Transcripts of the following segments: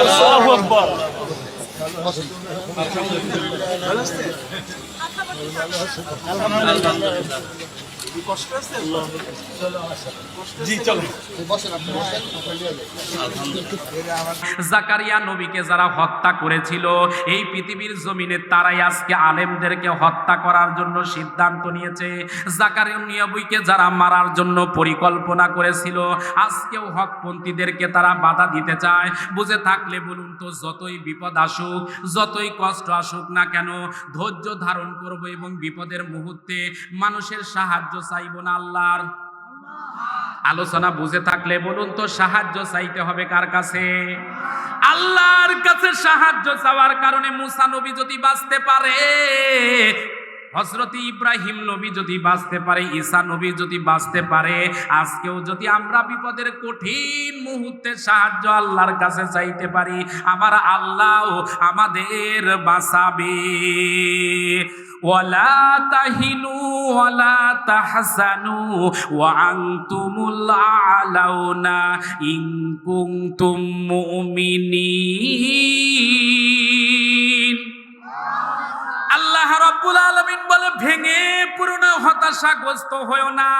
الله اكبر الحمد لله জাকারিয়া নবীকে যারা হত্যা করেছিল এই পৃথিবীর জমিনে তারাই আজকে আলেমদেরকে হত্যা করার জন্য সিদ্ধান্ত নিয়েছে। জাকারিয়া নবীকে যারা মারার জন্য পরিকল্পনা করেছিল আজকেও হকপন্থীদেরকে তারা বাধা দিতে চায়। বুঝে থাকলে বলুন তো যতই বিপদ আসুক যতই কষ্ট আসুক না কেন ধৈর্য ধারণ করব এবং বিপদের মুহূর্তে মানুষের সাহায্য চাইব না আল্লাহর? আলোচনা বুঝে থাকলে বলুন তো, সাহায্য চাইতে হবে কার কাছে? আল্লাহর কাছে সাহায্য চাওয়ার কারণে মুসা নবী যদি বাঁচতে পারে হজরত ইব্রাহিম নবী যদি বাঁচতে পারে, ঈসা নবী যদি বাঁচতে পারে, আজকেও যদি আমরা বিপদের কঠিন মুহূর্তে সাহায্য আল্লাহর কাছে চাইতে পারি, আমার আল্লাহ আমাদের বাঁচাবে। ওয়ালা তাহিনু ওয়ালা তাহসানু ওয়া আনতুমুল আলাউনা ইন কুনতুম মুমিনিন। আল্লাহ রাব্বুল আলামিন বলে, ভেঙে হতাশাগ্রস্ত হয়েও না,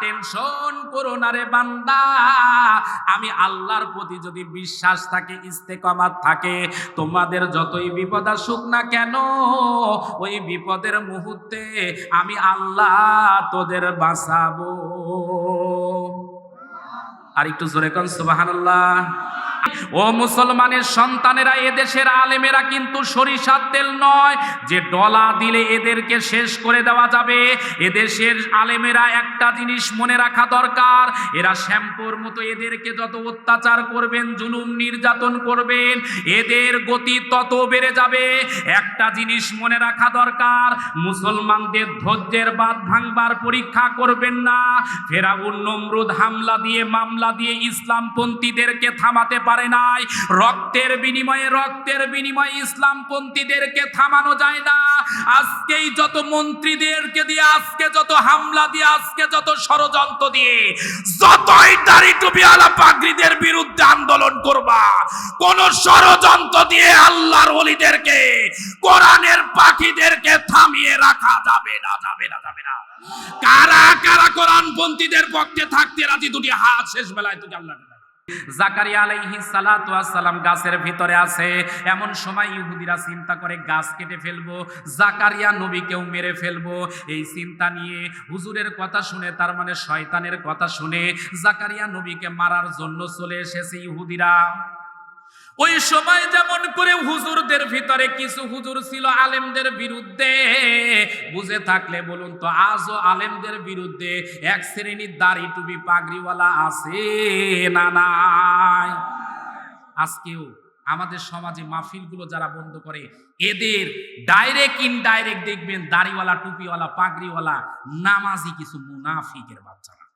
টেনশন করো না রে বান্দা। আমি আল্লাহর প্রতি যদি বিশ্বাস থাকে, ইস্তেকামাত থাকে, তোমাদের যতই বিপদ আসুক না কেন, ওই বিপদের মুহূর্তে আমি আল্লাহ তোদের বাঁচাবো। আর একটু জোরে কন, সুবহানাল্লাহ। ও মুসলমানের সন্তানেরা, এদেশের আলেমেরা কিন্তু সরিষার তেল নয়, যে ডলা দিলে এদেরকে শেষ করে দেওয়া যাবে। এদেশের আলেমেরা একটা জিনিস মনে রাখা দরকার, এরা শ্যাম্পুর মতো এদেরকে যত অত্যাচার করবেন, জুলুম নির্যাতন করবেন, এদের গতি তত বেড়ে যাবে। একটা জিনিস মনে রাখা দরকার, মুসলমানদের ধৈর্যের বাদ ভাঙবার পরীক্ষা করবেন না। ফেরাউন, নমরুদ হামলা দিয়ে, মামলা দিয়ে ইসলামপন্থীদেরকে থামাতে পারে নাই। রক্তের বিনিময়ে রক্তের বিনিময়ে ইসলামপন্থীদেরকে থামানো যায় না। আজকেই যত মন্ত্রীদেরকে দিয়ে, আজকে যত হামলা দিয়ে, আজকে যত ষড়যন্ত্র দিয়ে, যতই দাড়ি টুপি আলা পাগড়িদের বিরুদ্ধে আন্দোলন করবা, কোন ষড়যন্ত্র দিয়ে আল্লাহর ওলিদেরকে, কোরআনের পাখিদেরকে থামিয়ে রাখা যাবে না যাবে না যাবে না। কারা কারা কোরআন পন্থীদের পক্ষে থাকতে রাজি? দুটি হাত শেষ বেলায় তুই আল্লাহ জাকারিয়া আলাইহি সালাতু আসসালাম গাছের ভিতরে আছে। এমন সময় ইহুদিরা চিন্তা করে, গাছ কেটে ফেলব, জাকারিয়া নবীকেও মেরে ফেলব। এই চিন্তা নিয়ে হুজুরের কথা শুনে, তার মানে শয়তানের কথা শুনে জাকারিয়া নবীকে মারার জন্য চলে এসেছে ইহুদিরা। ওই সময় যেমন করে হুজুরদের ভিতরে কিছু হুজুর ছিল আলেমদের বিরুদ্ধে, বুঝে থাকলে বলুন তো আজও আলেমদের বিরুদ্ধে এক শ্রেণির দাড়ি টুপি পাগড়িওয়ালা আছে না নাই? আজকেও আমাদের সমাজে মাহফিলগুলো যারা বন্ধ করে, এদের ডাইরেক্ট ইনডাইরেক্ট দেখবেন দাড়িওয়ালা, টুপিওয়ালা, পাগড়িওয়ালা, নামাজি কিছু মুনাফিকের বাচ্চারা।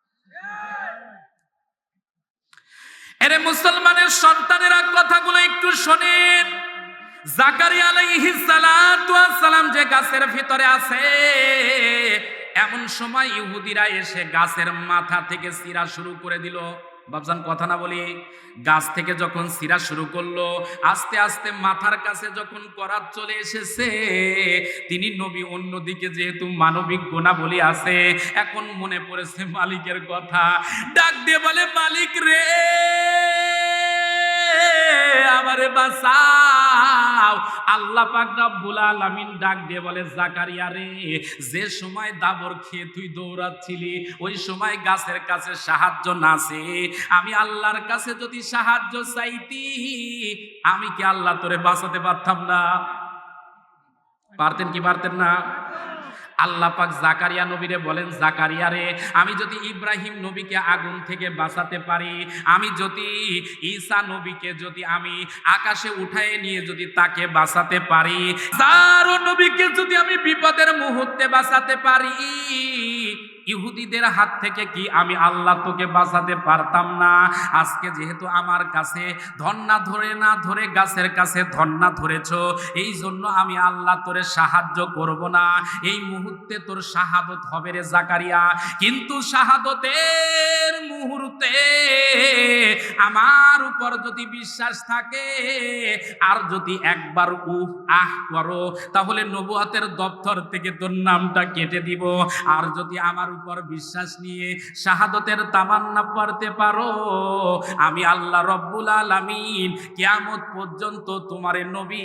এরে মুসলমানের সন্তানেরা কথাগুলো একটু শোনেন। জাকারিয়া আলাইহিস সালাম যে গাছের ভিতরে আছে, এমন সময় ইহুদিরা এসে গাছের মাথা থেকে সিরা শুরু করে দিল। বাবজান কথা না বলি, গাছ থেকে যখন সিরা শুরু করল, আস্তে আস্তে মাথার কাছে যখন করাত চলে এসেছে, তিনি নবী অন্যদিকে যেহেতু মানবিক গুণাবলী আছে, এখন মনে পড়েছে মালিকের কথা। ডাক দিয়ে বলে, মালিক রে! আমারে বাঁচাও। আল্লাহ পাক রব্বুল আলামিন ডাক দিয়ে বলে, জাকারিয়া রে, যে সময় দাবর খেয়ে তুই দৌড়াচ্ছিলি, ওই সময় গাছের কাছে সাহায্য নাছে আমি আল্লাহর কাছে যদি সাহায্য চাইতি, আমি কি আল্লাহ তোরে বাঁচাতে পারতাম না? পারতেন কি পারতেন না? আল্লাহ পাক জাকারিয়া নবীরে বলেন, জাকারিয়া রে, আমি যদি ইব্রাহিম নবীকে আগুন থেকে বাঁচাতে পারি, আমি যদি ঈসা নবীকে যদি আমি আকাশে উঠায় নিয়ে যদি তাকে বাঁচাতে পারি তারও নবীকে যদি আমি বিপদের মুহূর্তে বাঁচাতে পারি ইহুদিদের হাত থেকে কি আমি আল্লাহ তোকে বাঁচাতে পারতাম না? আজকে যেহেতু আমার কাছে ধন্না ধরে না ধরে গাছের কাছে ধন্না ধরেছ এই জন্য আমি আল্লাহ তোরে সাহায্য করব না। এই মুহূর্তে তোর শাহাদত হবে রে জাকারিয়া। কিন্তু শাহাদতের মুহূর্তে আমার উপর যদি বিশ্বাস থাকে, আর যদি একবার উফ, আহ করো, তাহলে নবুয়াতের দপ্তর থেকে তোর নামটা কেটে দিব। আর যদি আমার উপর বিশ্বাস নিয়ে শাহাদতের তামান্না পড়তে পারো। আমি আল্লাহ রব্বুল আলামিন কিয়ামত পর্যন্ত তোমার নবী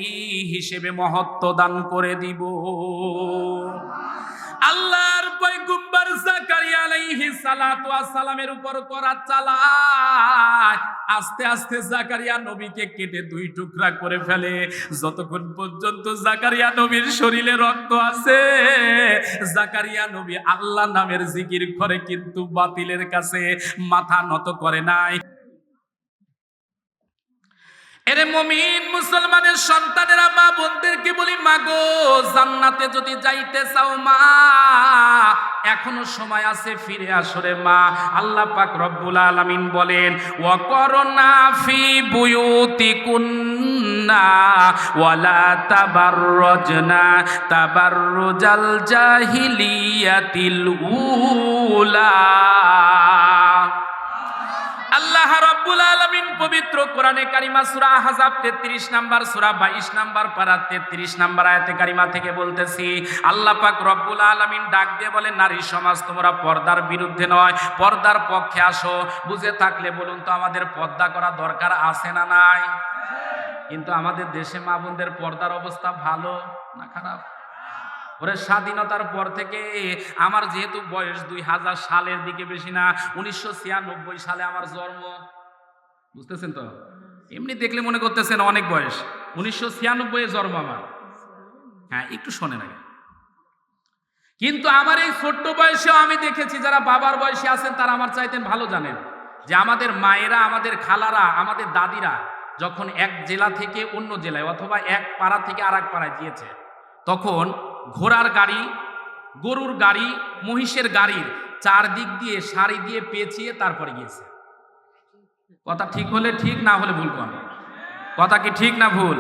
হিসেবে মহত্ব দান করে দিব। আল্লাহর পয়গম্বর জাকারিয়া আলাইহিস সালাতু সালামের উপর করা চালায়। আস্তে আস্তে জাকারিয়া নবীকে কেটে দুই টুকরা করে ফেলে। যতক্ষণ পর্যন্ত জাকারিয়া নবীর শরীরে রক্ত আছে, জাকারিয়া নবী আল্লাহ নামের জিকির করে কিন্তু বাতিলের কাছে মাথা নত করে নাই। এরে মমিন মুসলমানের সন্তানেরা, মা বোনদেরকে বলি মাগো জান্নাতে যদি যাইতে চাও মা, এখনও সময় আছে, ফিরে আসরে মা। আল্লাহ পাক রব্বুল আলামিন বলেন, ওয়া করোনা ফি বুয়ুতি কুন্না ওয়ালা তাবাররজনা তাবাররুজাল জাহিলিয়াতিল উলা। আল্লাহ রাব্বুল আলামিন পবিত্র কোরআনে কারিমা সূরা আহজাব 33 নাম্বার, সূরা 22 নাম্বার, পারা 33 নাম্বার আয়াতে কারিমা থেকে বলতেছি, আল্লাহ পাক রব্বুল আলামিন ডাক দিয়ে বলে, নারী সমাজ তোমরা পর্দার বিরুদ্ধে নয়, পর্দার পক্ষে আসো, বুঝে থাকলে বলুন তো আমাদের পর্দা করা দরকার আছে না নাই? কিন্তু আমাদের দেশে মা বোনদের পর্দার অবস্থা ভালো না খারাপ? ওরে স্বাধীনতার পর থেকে আমার যেহেতু বয়স দুই হাজার সালের দিকে বেশি না, উনিশশো ছিয়ানব্বই সালে আমার জন্ম। বুঝতেছেন তো? এমনি দেখলে মনে করতেছেন অনেক বয়স। উনিশশো ছিয়ানব্বই জন্ম আমার। হ্যাঁ একটু শোনে আগে। কিন্তু আমার এই ছোট্ট বয়সেও আমি দেখেছি, যারা বাবার বয়সে আছেন, তারা আমার চাইতেন ভালো জানেন যে আমাদের মায়েরা, আমাদের খালারা, আমাদের দাদিরা যখন এক জেলা থেকে অন্য জেলায় অথবা এক পাড়া থেকে আর এক পাড়ায় গিয়েছে, তখন ঘোড়ার গাড়ি, গরুর গাড়ি, মহিষের গাড়ির চারদিক দিয়ে, সারি দিয়ে পেঁচিয়ে তারপরে গিয়েছে। কথা ঠিক হলে ঠিক, না হলে ভুল কর কথা কি ঠিক না ভুল?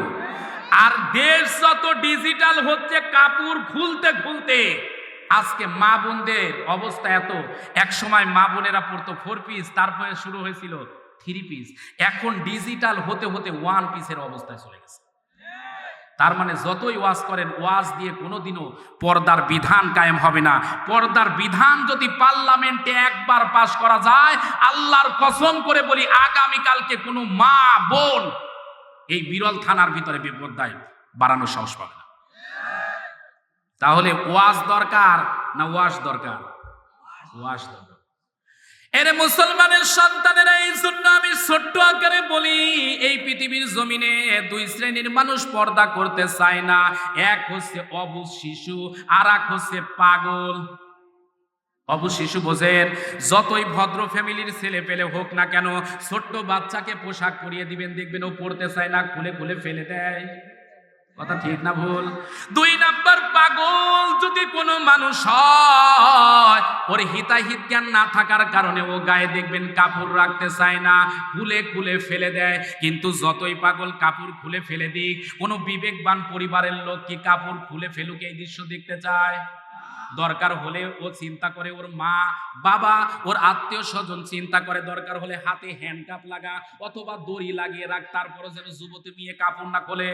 আর দেশ যত ডিজিটাল হচ্ছে কাপড় খুলতে খুলতে। আজকে মা বোনদের অবস্থা এত। এক সময় মা বোনেরা পড়তো ফোর পিস তারপরে শুরু হয়েছিল থ্রি পিস এখন ডিজিটাল হতে হতে ওয়ান পিসের অবস্থায় চলে গেছে। তার মানে যতই ওয়াজ করেন, ওয়াজ দিয়ে কোনোদিনও পর্দার বিধান কায়েম হবে না। পর্দার বিধান যদি পার্লামেন্টে একবার পাশ করা যায়, আল্লাহর কসম করে বলি, আগামীকালকে কোনো মা, বোন এই বিরল থানার ভিতরে বিপর্দায় বাড়ানোর সাহস পাবে না। তাহলে ওয়াজ দরকার না ওয়াজ দরকার? ওয়াজ দরকার। এরে মুসলমানের সন্তানেরা, এই জন্য আমি ছোট্ট আকারে বলি, এই পৃথিবীর জমিনে দুই শ্রেণির মানুষ পর্দা করতে চায় না। এক হচ্ছে অবুজ শিশু আর এক হচ্ছে পাগল। অবু শিশু বোঝেন, যতই ভদ্র ফ্যামিলির ছেলে পেলে হোক না কেন, ছোট্ট বাচ্চাকে পোশাক পরিয়ে দিবেন, দেখবেন ও পড়তে চায় না, খুলে খুলে ফেলে দেয়। কথা ঠিক না ভুল? দুই নাম্বার, পাগল যদি কোনো মানুষ হয় ওর হিতাহিত জ্ঞান না থাকার কারণে ও গায়ে দেখবেন কাপড় রাখতে চায় না, খুলে খুলে ফেলে দেয়। কিন্তু যতই পাগল কাপড় খুলে ফেলে দিক, কোনো বিবেকবান পরিবারের লোক কি কাপড় খুলে ফেলুক এই দৃশ্য দেখতে চায়? দরকার হলে ও চিন্তা করে ওর মা, বাবা, ওর আত্মীয় স্বজন চিন্তা করে। দরকার হলে হাতে হ্যান্ডকাপ লাগা অথবা দড়ি লাগিয়ে রাখ তারপরে যেন যুবতী মেয়ে কাপড় না খোলে।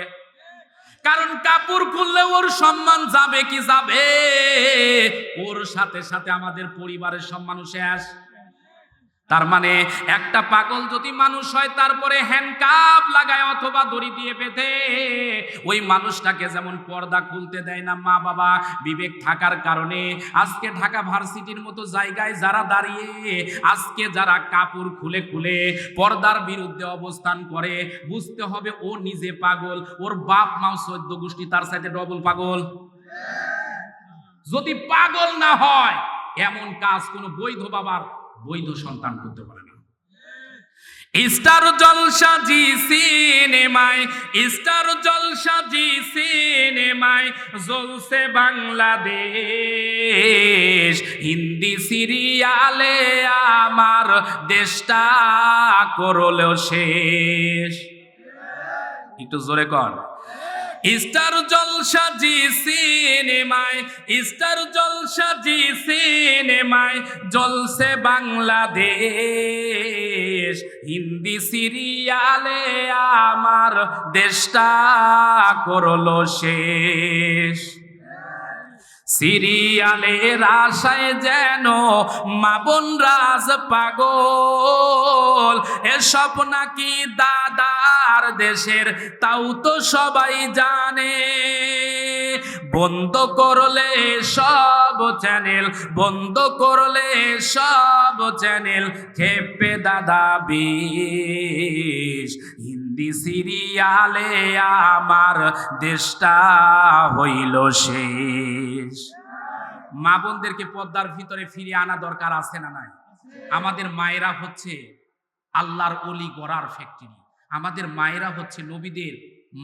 কারণ কাপড় খুললে ওর সম্মান যাবে কি যাবে? ওর সাথে সাথে আমাদের পরিবারের সম্মানও শেষ তার মানে একটা পাগল যদি মানুষ হয়, তারপরে হ্যান্ডকাপ লাগায় অথবা দড়ি দিয়ে পেতে ওই মানুষটাকে যেমন পর্দা খুলতে দেয় না মা বাবা বিবেক থাকার কারণে আজকে ঢাকা ভার্সিটির মতো জায়গায় যারা দাঁড়িয়ে, আজকে যারা কাপড় খুলে খুলে পর্দার বিরুদ্ধে অবস্থান করে, বুঝতে হবে ও নিজে পাগল, ওর বাপ মাও সদ্য গোষ্ঠী, তার সাথে ডবল পাগল। যদি পাগল না হয়, এমন কাজ কোনো বৈধ বাবার বৈধ সন্তান করতে পারে না। স্টার জলসা জি সিনেমায়, স্টার জলসা জি সিনেমায় জ্বলছে বাংলাদেশ। হিন্দি সিরিয়ালে আমার দেশটা করল শেষ। একটু জোরে কর স্টার জলসা জি সিনেমায় ইস্টার জলসা জি সিনেমায় জলসে বাংলাদেশ। হিন্দি সিরিয়ালে আমার দেশটা করল শেষ। সিরিয়ালের আশায় যেন মাবন রাজ পাগল। এসব নাকি দাদার দেশের, তাও তো সবাই জানে। বন্ধ করলে সব চ্যানেল, বন্ধ করলে সব চ্যানেল, খেপে দাদা বিষ। হিন্দি সিরিয়ালে আমার দেশটা হইল শেষ। মা বোনদেরকে পদ্মার ভিতরে ফিরিয়ে আনা দরকার আছে না নাই? আমাদের মায়েরা হচ্ছে আল্লাহর অলি গড়ার ফ্যাক্টরি আমাদের মায়েরা হচ্ছে নবীদের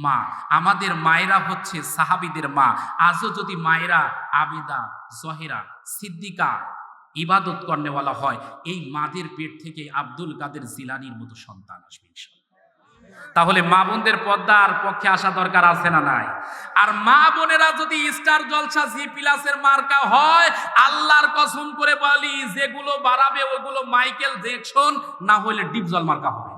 মা। আমাদের মায়েরা হচ্ছে সাহাবিদের মা। আজও যদি মায়েরা আবিদা, জহেরা, সিদ্দিকা ইবাদত কর্নেওয়ালা হয়, এই মাদের পেট থেকে আব্দুল কাদের জিলানির মতো সন্তান আসবে। তাহলে মা বোনদের পদ্মার পক্ষে আসা দরকার আছে না নাই? আর মা বোনেরা যদি স্টার জলসা জি প্লাসের মার্কা হয়, আল্লাহর কসম করে বলি, যেগুলো বাড়াবে ওগুলো মাইকেল জ্যাকসন, না হলে ডিপজল মার্কা হবে।